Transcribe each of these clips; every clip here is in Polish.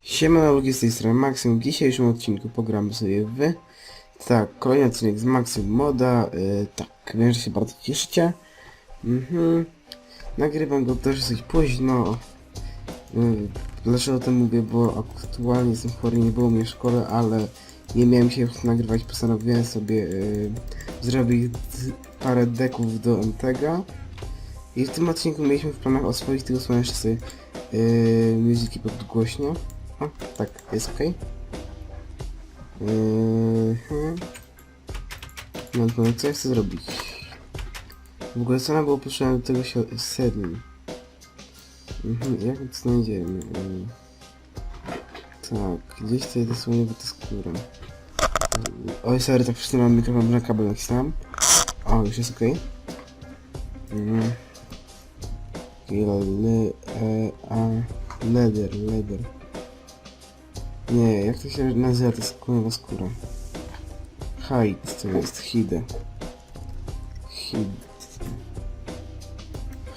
Siema, ludzie z tej strony Maksym. W dzisiejszym odcinku pogramy sobie w... Tak, kolejny odcinek z Maksym Moda. Yy, tak, wiem, że się bardzo cieszycie. Mhm. Nagrywam go też dosyć późno. Yy, dlaczego o tym mówię? Bo aktualnie jestem chory, nie było mnie w szkole, ale nie miałem się nagrywać. Postanowiłem sobie yy, zrobić parę deków do MTG. I w tym odcinku mieliśmy w planach oswoić tego słoneczny yy, muzyki podgłośnie. O, tak, jest ok. Yy, hmm. no co ja chcę zrobić? W ogóle nam było potrzebne do tego sedm. Mhm, jak to znajdziemy? Yy. Tak, gdzieś tutaj dosłownie by to skóra. Oj, sorry, tak przesunąłem mikrofon na kabel nacisnąłem. O, już jest ok. Mhm. Le, e, a, leather, leather. Nie, jak to się nazywa, to jest kurwa skóra. Hide to jest hide. Hide.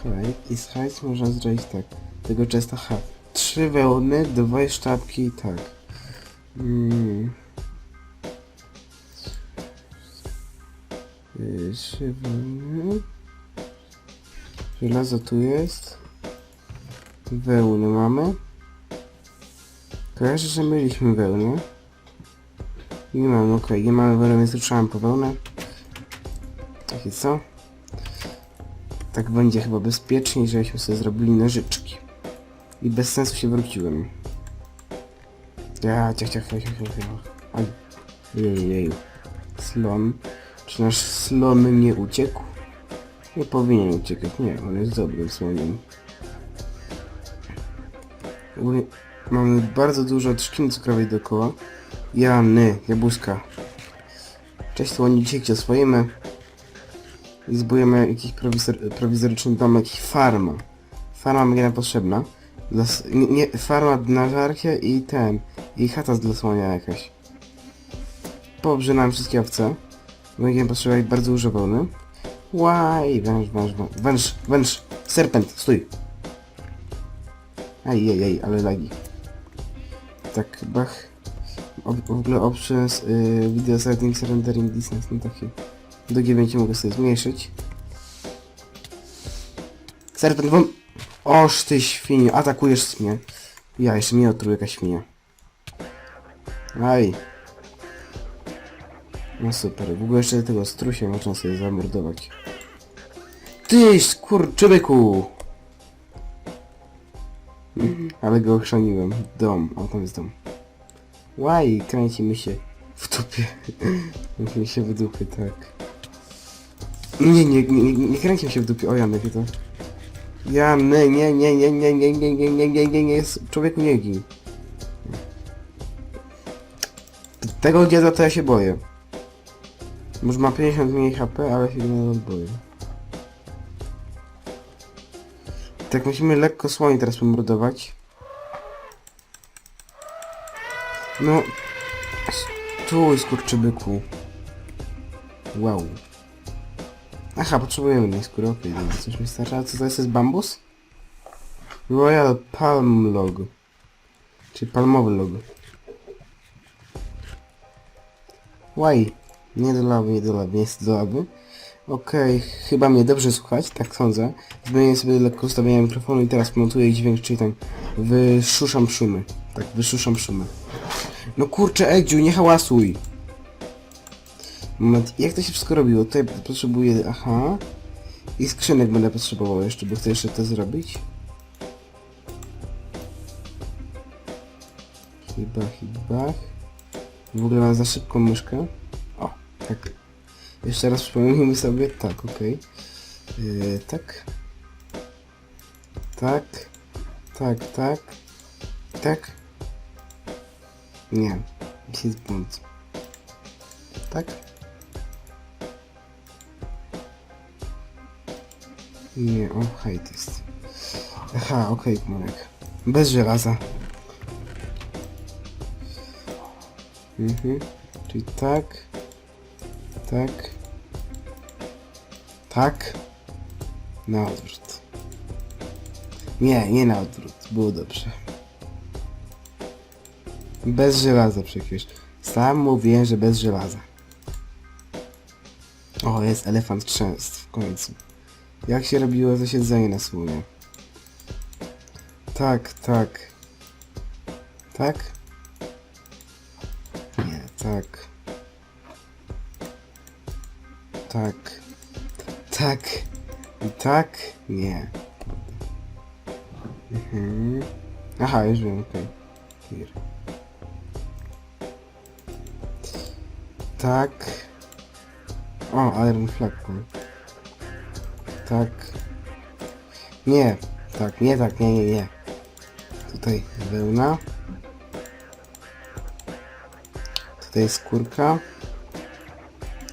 Hide. I z hide można zrobić tak. Tego często H. Trzy wełny, dwie sztabki i tak. Mm. Y, wełny. Żelazo tu jest. Wełny mamy. Kojarzę, że mieliśmy wełnę. Nie mamy, okej, nie mamy wełny, więc ruszałem po wełnę. Takie co? Tak będzie chyba bezpieczniej, żebyśmy sobie zrobili nożyczki. I bez sensu się wróciłem. Ja, ciach, ciach, ciach, ciach, ciach. Aj. Jej, jej. Slon. Czy nasz slon nie uciekł? Nie powinien uciekać, nie, on jest dobrym słoniem. Mamy bardzo dużo trzciny cukrowej dookoła. Jany, jabłuszka. Cześć słoni, dzisiaj cię oswoimy. I zbudujemy jakiś prowizor, prowizoryczny domek farma. Farma będzie nam potrzebna. Dla, nie, nie, farma na żarcie i ten. I chata dla słonia jakaś. Poobrzynałem wszystkie owce. Będziemy potrzebować bardzo dużo wełny. Łaj, węż, węż, węż, węż, serpent, stój. Ej, ej, ej, ale lagi. Tak, bach. O, w ogóle options y, video settings rendering distance, no taki. Do 9 mogę sobie zmniejszyć. Serpent, wam... Oż ty świniu, atakujesz mnie. Ja, jeszcze mnie otruje jakaś świnia. Aj. No super, w ogóle jeszcze tego strusia można sobie zamordować. Ty, skurczybyku! Ale go ochrzaniłem. Dom, o tam jest dom. Łaj, kręci mi się w dupie. Kręci mi się w dupie, tak. Nie, nie, nie, nie kręci mi się w dupie. O Janek, to. Janek, nie, nie, nie, nie, nie, nie, nie, nie, nie, nie, nie, człowieku nie gin. Tego dziada to ja się boję. Może ma 50 mniej HP, ale się go boję. Tak musimy lekko słoni teraz pomordować. No. Stój, skurczybyku. Wow. Aha, potrzebujemy tej skóry, okej, okay, coś mi starcza. A co to jest? jest bambus? Royal Palm Log. Czyli palmowy log. Łaj. Nie do lawy, nie do nie jest do. Okej, chyba mnie dobrze słuchać, tak sądzę. Zmienię sobie lekko ustawienie mikrofonu i teraz montuję dźwięk, czyli tak wyszuszam szumy. Tak, wyszuszam szumy. No kurczę, Edziu, nie hałasuj! Moment, jak to się wszystko robiło? Tutaj potrzebuję, aha. I skrzynek będę potrzebował jeszcze, bo chcę jeszcze to zrobić. Chyba, chyba. W ogóle mam za szybką myszkę. Tak. Jeszcze raz przypomnijmy sobie, tak, okej. Yy, tak. Tak. Tak, tak. Tak. Nie. Jest błąd. Tak. Nie, o, hejt jest. Aha, okej, Marek. Bez żelaza. Mhm. Czyli tak. Tak. Tak? Na odwrót. Nie, nie na odwrót. Było dobrze. Bez żelaza przecież. Sam mówiłem, że bez żelaza. O, jest elefant chrzęst w końcu. Jak się robiło to siedzenie na słonie? Tak, tak. Tak? Nie, tak. Tak. Tak. I tak? Nie. Mhm. Aha, już wiem, okej. Here. Tak. O, Iron Flagpole. Tak. Nie. Tak, nie tak, nie, nie, nie. Tutaj wełna. Tutaj skórka.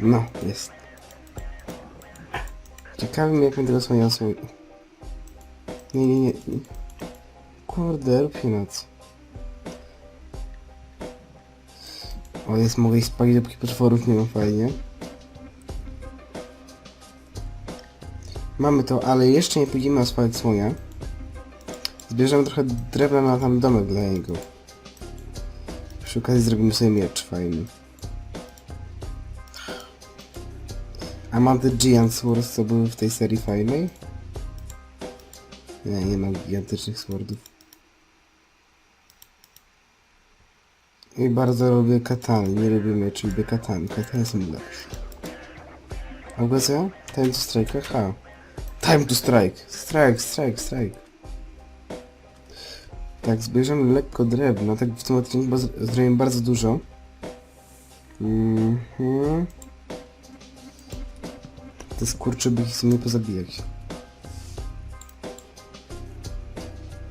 No, jest. Ciekawi mnie, jak mi tego słonia osłoni. Nie, nie, nie. Kurde, rób noc. O, jest, mogę iść spalić, dopóki potworów nie ma fajnie. Mamy to, ale jeszcze nie pójdziemy oswalić słonia. Zbierzemy trochę drewna na tam domek dla niego. Przy okazji zrobimy sobie miecz fajny. A mam Giant Swords, co były w tej serii fajnej? Nie, nie mam gigantycznych swordów. I bardzo lubię katany, nie lubię mieczy, lubię katany. Katany są lepsze. A w ogóle? Time to strike, aha. Time to strike! Strike, strike, strike. Tak, zbierzemy lekko drewna, tak w tym odcinku zrobimy bardzo dużo. Mhm. Te skurczybyki chcą mnie pozabijać.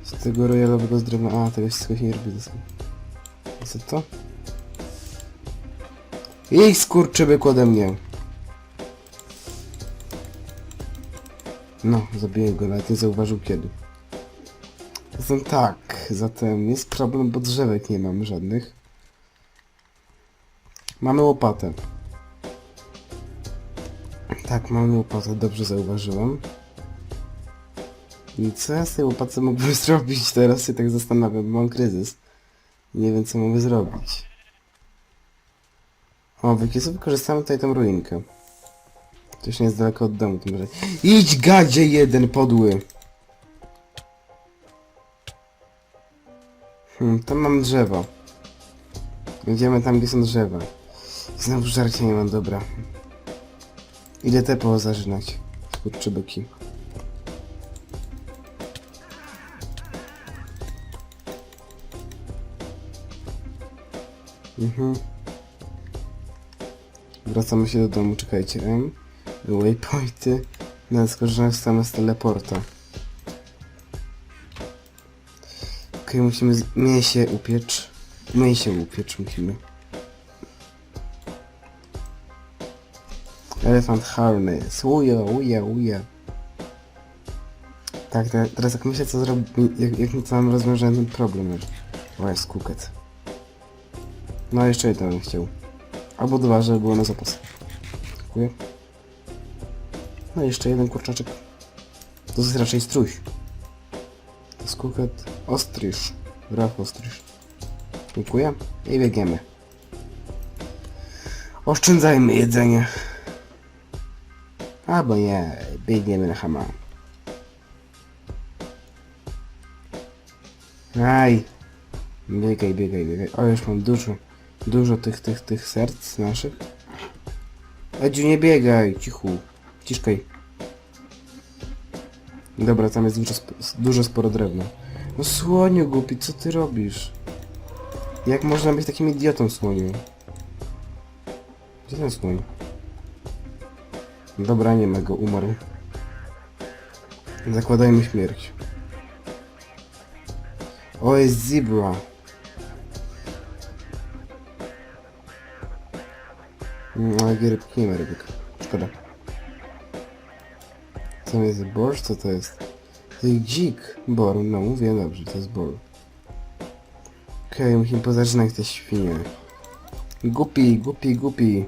Z tego royalowego z drewna... A, tego wszystko się nie robi. A co to? Jej skurczybyk ode mnie! No, zabiję go, nawet nie zauważył kiedy. Zatem tak, zatem jest problem, bo drzewek nie mamy żadnych. Mamy łopatę. Tak, mamy łopatę, dobrze zauważyłem. I co ja z tej łopaty mógłbym zrobić? Teraz się tak zastanawiam, mam kryzys. Nie wiem co mogę zrobić. O, wykisu wykorzystamy tutaj tą ruinkę. To już nie jest daleko od domu, może... Idź gadzie jeden podły! Hmm, tam mam drzewo. Idziemy tam, gdzie są drzewa. Znowu żarcia nie mam, dobra. Idę te pozażynać. Skurczybyki. Mhm. Wracamy się do domu, czekajcie. M. Waypointy. Na skorzystamy z teleporta. Okej, musimy z... mięsie upiecz. Mięsie upiecz musimy. Elephant harness. Uja, uja, uja. Tak, te, teraz jak myślę co zrobić, jak, jak mam rozwiązać ten problem już. O. No jeszcze jeden bym chciał. Albo dwa, żeby było na zapas. Dziękuję. No jeszcze jeden kurczaczek. To jest raczej struś. To jest kuket ostryż. Raf ostryż. Dziękuję. I biegniemy. Oszczędzajmy jedzenie. Albo nie, biegniemy na hama. Aj. Biegaj, biegaj, biegaj. O, już mam dużo, dużo tych, tych, tych serc naszych. Edziu, nie biegaj, cichu. Ciszkaj. Dobra, tam jest dużo, dużo sporo drewna. No słoniu głupi, co ty robisz? Jak można być takim idiotą, słoniu? Gdzie ten słoń? Dobra, nie ma go, umarł. Zakładajmy śmierć. O, jest zebra. Mm, ale rybki nie ma rybek. Szkoda. Co jest borsz? Co to jest? To jest dzik. Bor, no mówię dobrze, to jest bor. Okej, musimy pozaczynać te świnie. Głupi, głupi, głupi.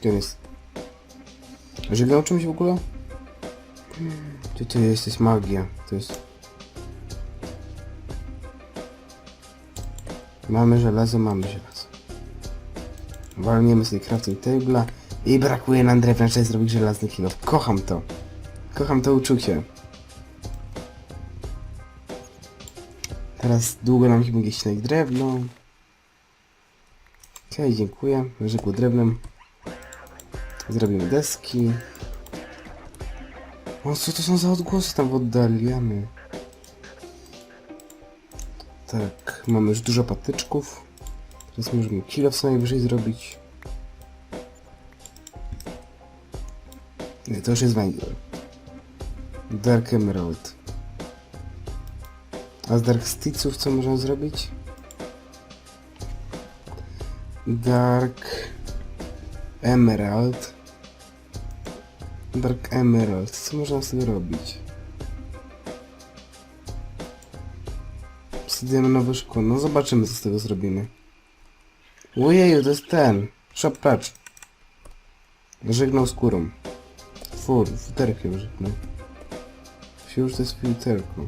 Gdzie on jest? Żegnał o czymś w ogóle? Czy to jest, jest magia? To jest... Mamy żelazo, mamy żelazo. Walniemy sobie crafting table'a i brakuje nam drewna, żeby zrobić żelazny kilo. Kocham to. Kocham to uczucie. Teraz długo nam się będzie ścinać drewno. Okej, dziękuję. Rzekło drewnem. Zrobimy deski. O, co to są za odgłosy tam w oddali? Jamy. Tak, mamy już dużo patyczków. Teraz możemy kilo co najwyżej zrobić. Nie, to już jest węgiel. Dark Emerald. A z Dark Stitsów co można zrobić? Dark Emerald. Dark Emerald. Co można z tego robić? Diamentowe szkło. No zobaczymy co z tego zrobimy. Ojeju, to jest ten. Shop patch. Żegnał skórą. Fur, futerkiem żegnał. Wciąż to jest filterko.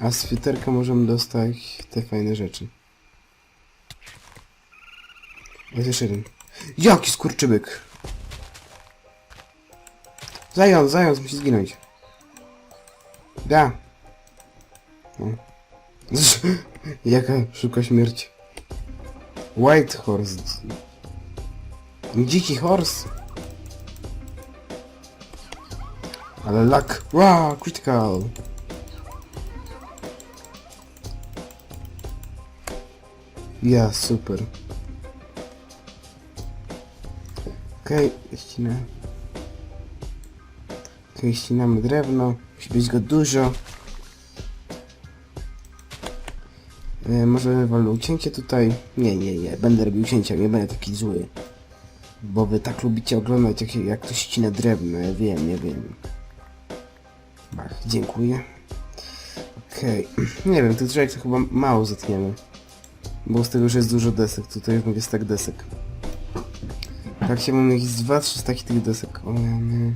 A z filterka możemy dostać te fajne rzeczy. Jest jeszcze jeden. Jaki skurczybyk! Zając, zając, musi zginąć. Da. O. Jaka szybka śmierć. White horse. Dziki horse. Ale luck. Wow, critical. Ja, super. Okej, okay, ścinę. Okej, ścinamy drewno. Musi być go dużo. E, może wolę ucięcie tutaj? Nie, nie, nie. Będę robił cięcia, nie będę taki zły. Bo wy tak lubicie oglądać, jak, jak ktoś ścina drewno. Ja wiem, ja wiem. Ach, dziękuję. Okej. Nie wiem, tych drzewek to chyba mało zetniemy. Bo z tego już jest dużo desek. Tutaj już mówię tak desek. Jak się mam jakieś 2-3 takich tych desek. O nie.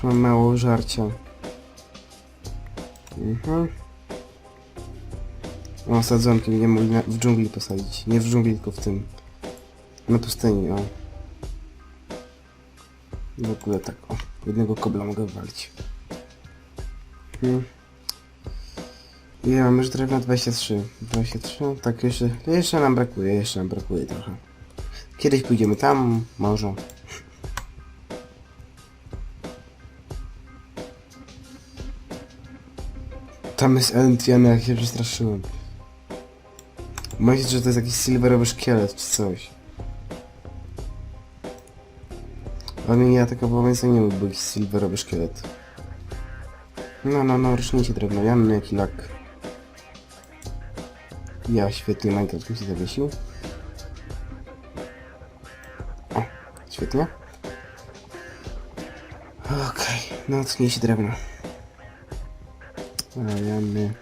Już mam mało żarcia. Mhm. O, sadzonki nie mogli w dżungli posadzić. Nie w dżungli, tylko w tym. Na pustyni, o. W ogóle tak, o. Jednego kobla mogę wywalić. Hmm. Ile mamy już drewna? 23. 23? Tak, jeszcze, jeszcze nam brakuje, jeszcze nam brakuje trochę. Kiedyś pójdziemy tam, może. Tam jest Elentiana, jak się przestraszyłem. Myślę, że to jest jakiś silverowy szkielet czy coś. Ale mnie nie atakował, więc nie mógł być silverowy szkielet. No, no, no, rocznijcie drewno, Janny, jaki lak. Ja świetnie Minecraft mi się zawiesił. O, świetnie. Okej, no tnijcie drewno. Janny.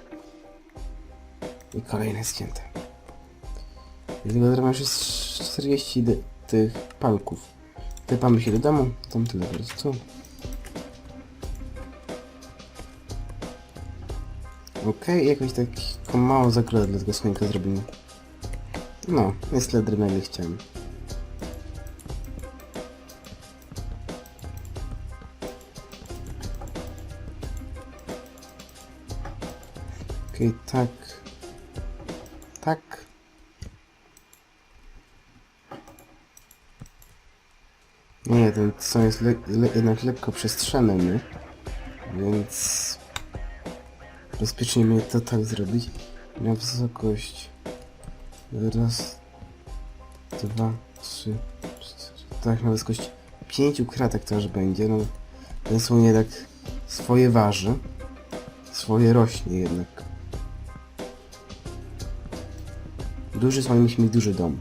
I kolejne zdjęte. I tego drewna już jest 40 dy- tych palków. Tepamy się do domu, tam tyle po prostu. Okej, jakoś tak małą zagrodę dla tego słońka zrobimy. No, jest tyle drewna, ile chciałem. Okej, tak. Tak. Nie, ten są jest le le jednak lekko przestrzeny, więc bezpiecznie mnie to tak zrobić. Na wysokość raz, dwa, trzy, cztery, tak na wysokość pięciu kratek to aż będzie, no ten słonie tak swoje waży, swoje rośnie jednak. Duży musi mieć duży dom.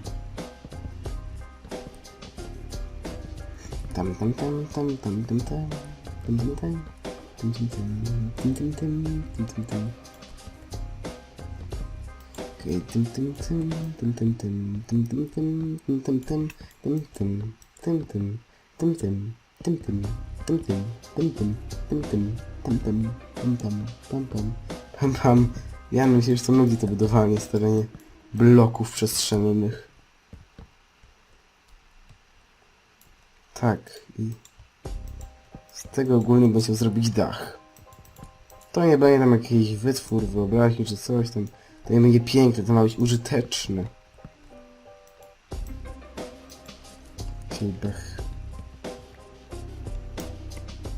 Tam tam tam tam tam tam tam tam tam tam Tym, tym, tym, tym, tym, tym, tym, tym, tym. Okej, tym, tym, tym, tym, tym, tym, tym, tym, tym, tym, tym, tym, tym, tym, tym, tym. tym tym, tym tym, tym tym, tym tym, tym tym, tym tym, tym tym, pam pam, pam pam. Ja myślę, że to nudzi to budowanie z terenie bloków przestrzennych. Tak, i z tego ogólnie będzie zrobić dach. To nie będzie tam jakiś wytwór wyobraźni czy coś tam. To nie będzie piękne, to ma być użyteczne. Czyli bech.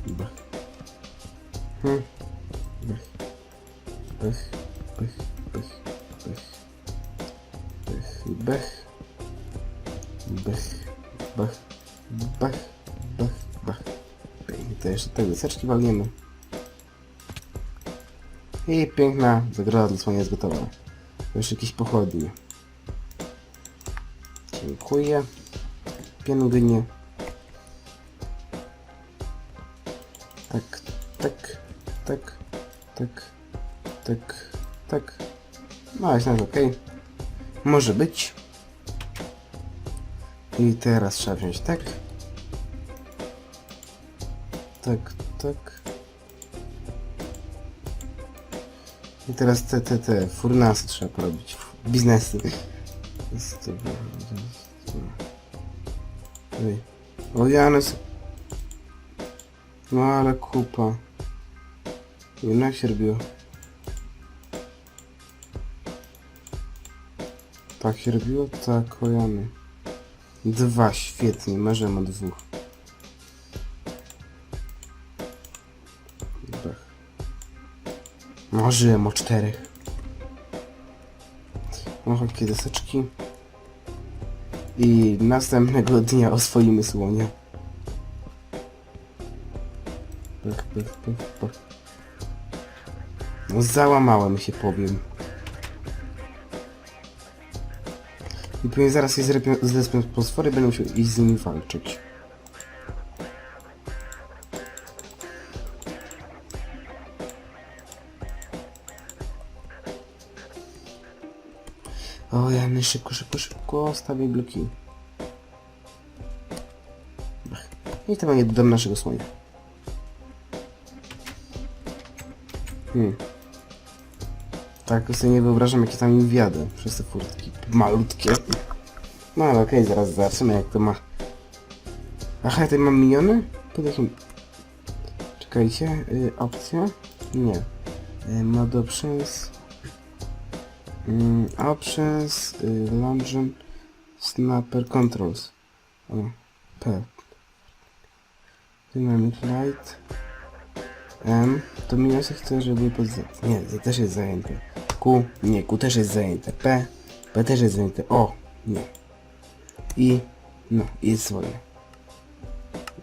Bech. Hmm. Wyseczki walniemy. I piękna zagroda dla słonia jest gotowa. Jeszcze jakieś pochodnie. Dziękuję. Pięknie. Tak, tak, tak, tak, tak, tak. No, jest nawet okej. Może być. I teraz trzeba wziąć tak. Tak, tak. I teraz te, te, te furnasy trzeba porobić. Biznesy. O Janes. No ale kupa. Jednak się robiło. Tak się robiło? Tak, o Jany. Dwa, świetnie, marzymy o dwóch. Marzyłem o czterech. O, jakie deseczki. I następnego dnia oswoimy słonia. Pych, pych, pych, pych. No załamałem się, powiem. I pewnie zaraz je zrepią, zlespią potwory, będę musiał iść z nimi walczyć. Szybko, szybko, szybko stawię bloki. I to będzie dom naszego słonia. Hmm. Tak sobie nie wyobrażam, jakie tam im wjadę przez te furtki malutkie. No ale okej, zaraz zobaczymy jak to ma. Aha, ja tutaj mam miniony? Pod jakim... Czekajcie, y, opcja? Nie. Y, mod options... Mm, options, y, Lungeon, Snapper Controls. O, P. Dynamic Light. M. To minusy chcę, żeby pod Z. Nie, Z też jest zajęte. Q. Nie, Q też jest zajęte. P. P też jest zajęte. O. Nie. I. No, i jest swoje.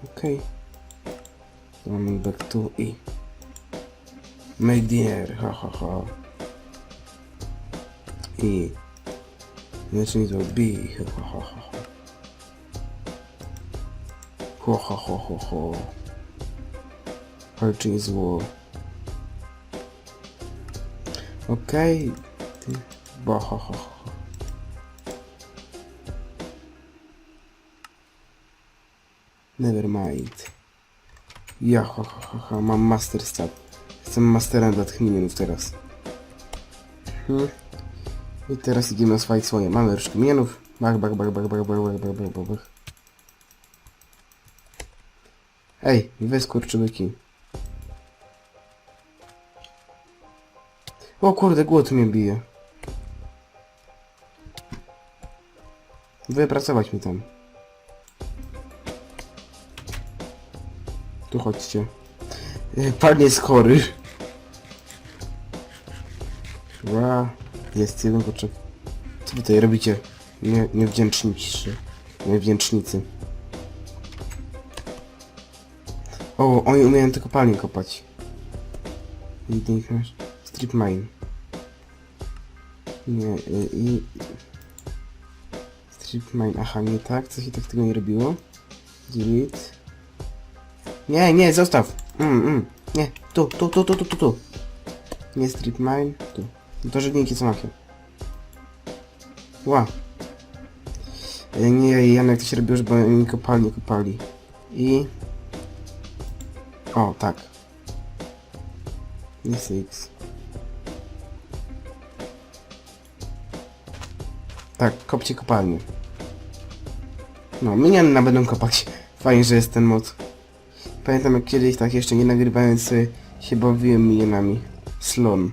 Okej. To mamy back to I. Make dinner. Ha, ha, ha. I. Znaczy to B. Ha, ha. Ho, ho, ho, ho, ho. Walczy zło. Okej. Ty- Bo, ho, ho, ho. Never mind. Ja, ho, ho, ho, ho. mam master stat. Jestem masterem dla tych minionów teraz. Hmm. I teraz idziemy oswajać swoje. Mamy już minionów. Bach, bach, bach, bach, bach, bach, bach, bach, bach, bach, bach. Ej, wy skurczybyki. O kurde, głód mnie bije. Wypracować mi tam. Tu chodźcie. E, Pan jest chory. Ła, jest jeden kurczak. Co tutaj robicie? Nie, niewdzięcznicy. Niewdzięcznicy. O, oni umieją tylko kopalnie kopać. I. Strip mine. Nie, y, i... Strip mine, aha, nie tak, co się tak tego nie robiło? Delete. Nie, nie, zostaw! Mm, mm, nie, tu, tu, tu, tu, tu, tu, tu. Nie strip mine, tu. No żegnijcie co macie. Ła. Y, Nie, Janek, to się robiło, żeby oni kopalnie kopali. I... O, tak. D6. Tak, kopcie kopalnię. No, miniony będą kopać. Fajnie, że jest ten mod. Pamiętam jak kiedyś, tak jeszcze nie nagrywając się bawiłem minionami. Slon.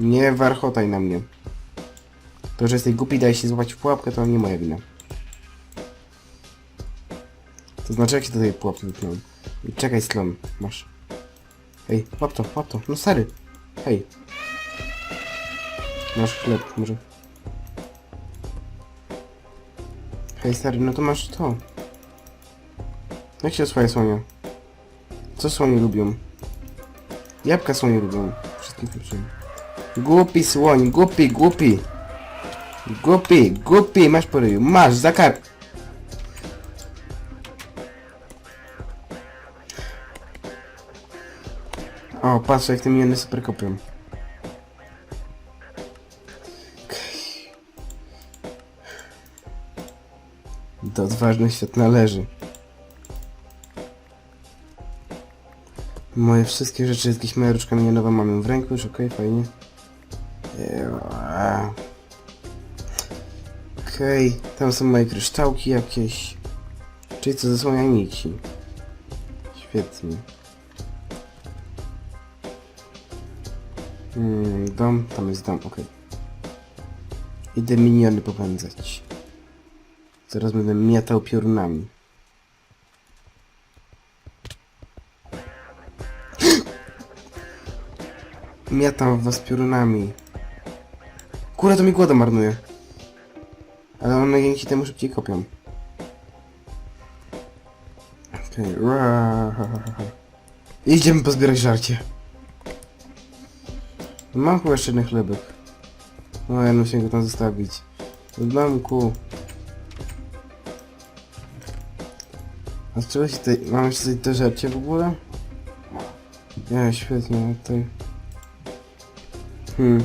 Nie warchotaj na mnie. To, że jesteś głupi, daj się złapać w pułapkę, to nie moja wina. To znaczy, jak się do tej pułapki? Czekaj, slon, masz. Hej, łap to, łap to, no stary. Hej. Masz chleb, może. Hej, stary, no to masz to. Jak się oswaja słonia? Co słonie lubią? Jabłka słonie lubią. Wszystkim przyczyn. Głupi słoń, głupi, głupi. Głupi, głupi, masz po ryju, masz, za kar... O, patrz jak te miniony super kopią. Do odważnych świat należy. Moje wszystkie rzeczy, jakieś moja różdżka minionowa mam ją w ręku, już okej, fajnie. Eee. Okej, tam są moje kryształki jakieś. Czyli co zasłania niksi. Świetnie. Hmm, dom, tam jest dom, okej. Idę miniony popędzać. Zaraz będę miatał piorunami. Miatam was piorunami. Kurde, to mi głoda marnuje. Ale one dzięki temu szybciej kopią. Okej, okay. Idziemy pozbierać żarcie. Mam chyba jeszcze jeden chlebek. No ja muszę go tam zostawić. W domku. A z czego się tutaj... Mam jeszcze coś do żarcia w ogóle? Nie, świetnie, tutaj... Hmm.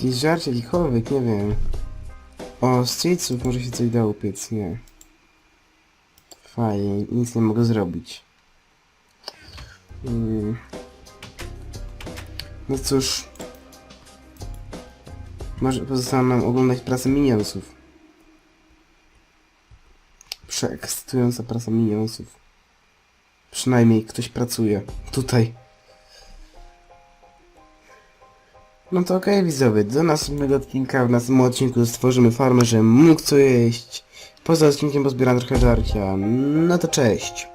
Jakiś żarcie, jakikolwiek, nie wiem. O, streetsów może się coś da upiec, nie. Fajnie, nic nie mogę zrobić. Hmm. No cóż. Może pozostało nam oglądać pracę minionsów. Przeekscytująca praca minionsów. Przynajmniej ktoś pracuje. Tutaj. No to okej widzowie, do następnego odcinka w następnym odcinku stworzymy farmę, żebym mógł co jeść. Poza odcinkiem pozbieram trochę żarcia. No to cześć.